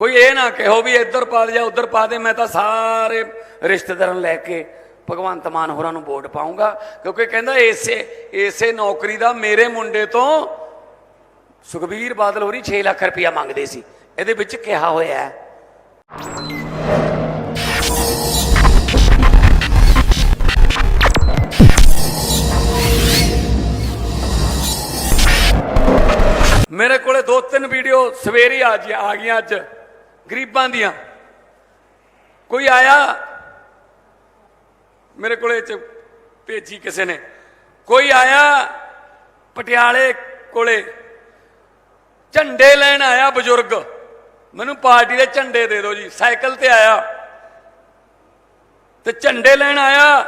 ਕੋਈ ਇਹ ਨਾ ਕਹੋ ਵੀ ਇੱਧਰ ਪਾ ਦੇ ਜਾਂ ਉੱਧਰ ਪਾ ਦੇ, ਮੈਂ ਤਾਂ ਸਾਰੇ ਰਿਸ਼ਤੇਦਾਰਾਂ ਨੂੰ ਲੈ ਕੇ ਭਗਵੰਤ ਮਾਨ ਹੋਰਾਂ ਨੂੰ ਵੋਟ ਪਾਉਂਗਾ ਕਿਉਂਕਿ ਕਹਿੰਦਾ ਇਸੇ ਇਸੇ ਨੌਕਰੀ ਦਾ ਮੇਰੇ ਮੁੰਡੇ ਤੋਂ ਸੁਖਬੀਰ ਬਾਦਲ ਹੋਰੀ 6 ਲੱਖ ਰੁਪਇਆ ਮੰਗਦੇ ਸੀ। ਇਹਦੇ ਵਿੱਚ ਕਿਹਾ ਹੋਇਆ ਹੈ। ਮੇਰੇ ਕੋਲੇ ਦੋ ਤਿੰਨ ਵੀਡੀਓ ਸਵੇਰੇ ਆ ਜੀ, ਆ ਗਈਆਂ ਅੱਜ। ਗਰੀਬਾਂ ਦੀਆਂ। ਕੋਈ ਆਇਆ? ਮੇਰੇ ਕੋਲੇ ਚ ਭੇਜੀ ਕਿਸੇ ਨੇ। ਕੋਈ ਆਇਆ? ਪਟਿਆਲੇ ਕੋਲੇ। ਝੰਡੇ ਲੈਣ ਆਇਆ ਬਜ਼ੁਰਗ। ਮੈਨੂੰ ਪਾਰਟੀ ਦੇ ਝੰਡੇ ਦੇ ਦਿਓ ਜੀ। ਸਾਈਕਲ ਤੇ ਆਇਆ। ਤੇ ਝੰਡੇ ਲੈਣ ਆਇਆ।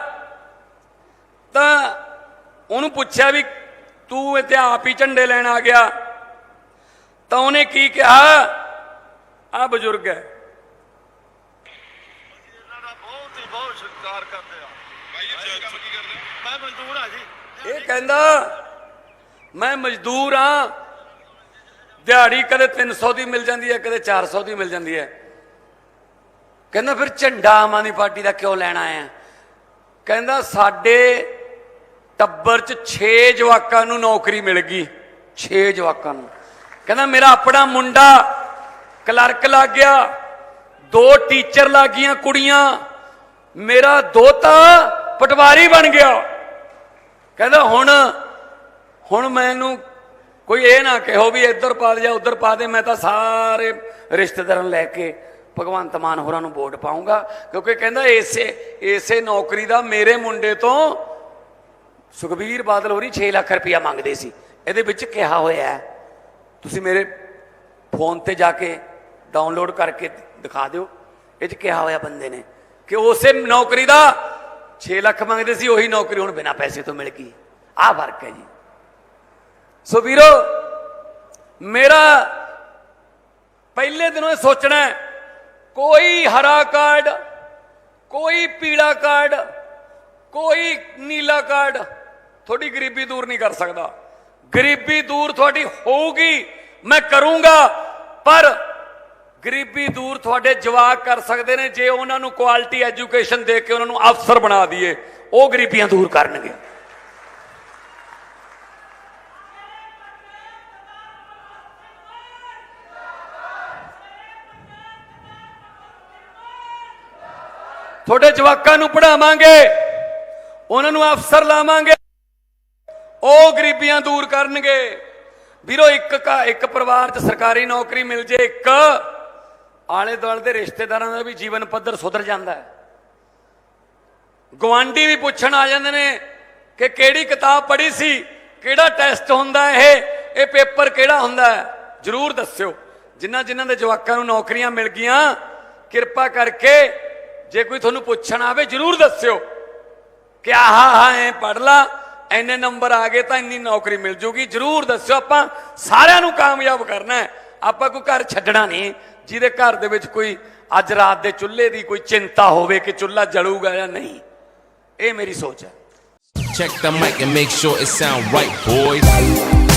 ਤਾਂ ਉਹਨੂੰ ਪੁੱਛਿਆ ਵੀ ਤੂੰ ਇੱਥੇ ਆਪ ਹੀ ਝੰਡੇ ਲੈਣ ਆ ਗਿਆ। ਤਾਂ ਉਹਨੇ ਕੀ ਕਿਹਾ? ਆ ਬਜ਼ੁਰਗ ਹੈ। ਇਹਨਾਂ ਦਾ ਬਹੁਤ ਹੀ ਬਹੁਤ ਸਤਿਕਾਰ ਕਰਦੇ ਆ। ਭਾਈ ਇਹ ਕੰਮ ਕੀ ਕਰਦੇ ਮੈਂ ਮਜ਼ਦੂਰ ਆ ਜੀ। ਇਹ ਕਹਿੰਦਾ ਮੈਂ ਮਜ਼ਦੂਰ ਹਾਂ ਦਿਹਾੜੀ ਕਦੇ 300 ਦੀ ਮਿਲ ਜਾਂਦੀ ਹੈ ਕਦੇ 400 ਦੀ ਮਿਲ ਜਾਂਦੀ ਹੈ। ਕਹਿੰਦਾ ਫਿਰ ਝੰਡਾ ਆਮ ਆਦਮੀ ਪਾਰਟੀ ਦਾ ਕਿਉਂ ਲੈਣਾ ਆਇਆ ਕਹਿੰਦਾ ਸਾਡੇ ਟੱਬਰ 'ਚ 6 ਜਵਾਕਾਂ ਨੂੰ ਨੌਕਰੀ ਮਿਲ ਗਈ। 6 ਜਵਾਕਾਂ ਨੂੰ। ਕਹਿੰਦਾ ਮੇਰਾ ਆਪਣਾ ਮੁੰਡਾ ਕਲਰਕ ਲੱਗ ਗਿਆ, ਦੋ ਟੀਚਰ ਲੱਗ ਗਈਆਂ ਕੁੜੀਆਂ, ਮੇਰਾ ਦੋਤਾ ਪਟਵਾਰੀ ਬਣ ਗਿਆ। ਕਹਿੰਦਾ, ਹੁਣ ਹੁਣ ਮੈਨੂੰ ਕੋਈ ਇਹ ਨਾ ਕਹੋ ਵੀ ਇੱਧਰ ਪਾ ਦੇ ਜਾਂ ਉੱਧਰ ਪਾ ਦੇ, ਮੈਂ ਤਾਂ ਸਾਰੇ ਰਿਸ਼ਤੇਦਾਰਾਂ ਨੂੰ ਲੈ ਕੇ ਭਗਵੰਤ ਮਾਨ ਹੋਰਾਂ ਨੂੰ ਵੋਟ ਪਾਉਂਗਾ ਕਿਉਂਕਿ ਕਹਿੰਦਾ, ਇਸੇ ਇਸੇ ਨੌਕਰੀ ਦਾ ਮੇਰੇ ਮੁੰਡੇ ਤੋਂ ਸੁਖਬੀਰ ਬਾਦਲ ਹੋਰੀ 6 ਲੱਖ ਰੁਪਇਆ ਮੰਗਦੇ ਸੀ। ਇਹਦੇ ਵਿੱਚ ਕਿਹਾ ਹੋਇਆ ਤੁਸੀਂ ਮੇਰੇ ਫੋਨ ਤੇ ਜਾ ਕੇ ਡਾਊਨਲੋਡ ਕਰਕੇ ਦਿਖਾ ਦਿਓ। ਇਹ 'ਚ ਕਿਹਾ ਹੋਇਆ ਬੰਦੇ ਨੇ ਕਿ ਉਸੇ ਨੌਕਰੀ ਦਾ 6 ਲੱਖ ਮੰਗਦੇ ਸੀ, ਉਹੀ ਨੌਕਰੀ ਹੁਣ ਬਿਨਾਂ ਪੈਸੇ ਤੋਂ ਮਿਲ ਗਈ। ਆਹ ਫ਼ਰਕ ਹੈ ਜੀ। ਸੋ ਵੀਰੋ, ਮੇਰਾ ਪਹਿਲੇ ਦਿਨੋਂ ਇਹ ਸੋਚਣਾ ਕੋਈ ਹਰਾ ਕਾਰਡ, ਕੋਈ ਪੀਲਾ ਕਾਰਡ, ਕੋਈ ਨੀਲਾ ਕਾਰਡ ਤੁਹਾਡੀ ਗਰੀਬੀ ਦੂਰ ਨਹੀਂ ਕਰ ਸਕਦਾ। ਗਰੀਬੀ ਦੂਰ ਤੁਹਾਡੀ ਹੋਊਗੀ, ਮੈਂ ਕਰੂੰਗਾ, ਪਰ ਗਰੀਬੀ ਦੂਰ ਤੁਹਾਡੇ ਜਵਾਕ ਕਰ ਸਕਦੇ ਨੇ, ਜੇ ਉਹਨਾਂ ਨੂੰ ਕੁਆਲਿਟੀ ਐਜੂਕੇਸ਼ਨ ਦੇ ਕੇ ਉਹਨਾਂ ਨੂੰ ਅਫਸਰ ਬਣਾ ਦਈਏ, ਉਹ ਗਰੀਬੀਆਂ ਦੂਰ ਕਰਨਗੇ। ਤੁਹਾਡੇ ਜਵਾਕਾਂ ਨੂੰ ਪੜਾਵਾਂਗੇ ਉਹਨਾਂ ਨੂੰ ਅਫਸਰ ਲਾਵਾਂਗੇ, ਉਹ ਗਰੀਬੀਆਂ ਦੂਰ ਕਰਨਗੇ। ਵੀਰੋ, ਇੱਕ ਇੱਕ ਪਰਿਵਾਰ 'ਚ ਸਰਕਾਰੀ ਨੌਕਰੀ ਮਿਲ ਜੇ, ਇੱਕ ਆਲੇ ਦੁਆਲੇ ਦੇ ਰਿਸ਼ਤੇਦਾਰਾਂ ਦਾ ਵੀ ਜੀਵਨ ਪੱਧਰ ਸੁਧਰ ਜਾਂਦਾ ਹੈ। ਗਵਾਂਢੀ ਵੀ ਪੁੱਛਣ ਆ ਜਾਂਦੇ ਨੇ ਕਿ ਕਿਹੜੀ ਕਿਤਾਬ ਪੜ੍ਹੀ ਸੀ, ਕਿਹੜਾ ਟੈਸਟ ਹੁੰਦਾ ਇਹ ਇਹ ਪੇਪਰ ਕਿਹੜਾ ਹੁੰਦਾ ਹੈ? ਜਰੂਰ ਦੱਸਿਓ। ਜਿਨ੍ਹਾਂ ਜਿਨ੍ਹਾਂ ਦੇ ਜਵਾਕਾਂ ਨੂੰ ਨੌਕਰੀਆਂ ਮਿਲ ਗਈਆਂ, ਕਿਰਪਾ ਕਰਕੇ ਜੇ ਕੋਈ ਤੁਹਾਨੂੰ ਪੁੱਛਣ ਆਵੇ, ਜਰੂਰ ਦੱਸਿਓ ਕਿ ਆਹਾ ਹਾਂ ਐ ਪੜ ਲਾ ਐਨੇ ਨੰਬਰ ਆ ਗਏ ਤਾਂ ਇੰਨੀ ਨੌਕਰੀ ਮਿਲ ਜੂਗੀ। ਜਰੂਰ ਦੱਸਿਓ, ਆਪਾਂ ਸਾਰਿਆਂ ਨੂੰ ਕਾਮਯਾਬ ਕਰਨਾ ਹੈ। ਆਪਾਂ ਕੋਈ ਘਰ ਛੱਡਣਾ ਨਹੀਂ। ਜਿਹਦੇ ਘਰ ਦੇ ਵਿੱਚ ਕੋਈ ਅੱਜ ਰਾਤ ਦੇ ਚੁੱਲ੍ਹੇ ਦੀ ਕੋਈ ਚਿੰਤਾ ਹੋਵੇ ਕਿ ਚੁੱਲ੍ਹਾ ਜਲੂਗਾ ਜਾਂ ਨਹੀਂ ਇਹ ਮੇਰੀ ਸੋਚ ਹੈ Check the mic and make sure it sound right, boys.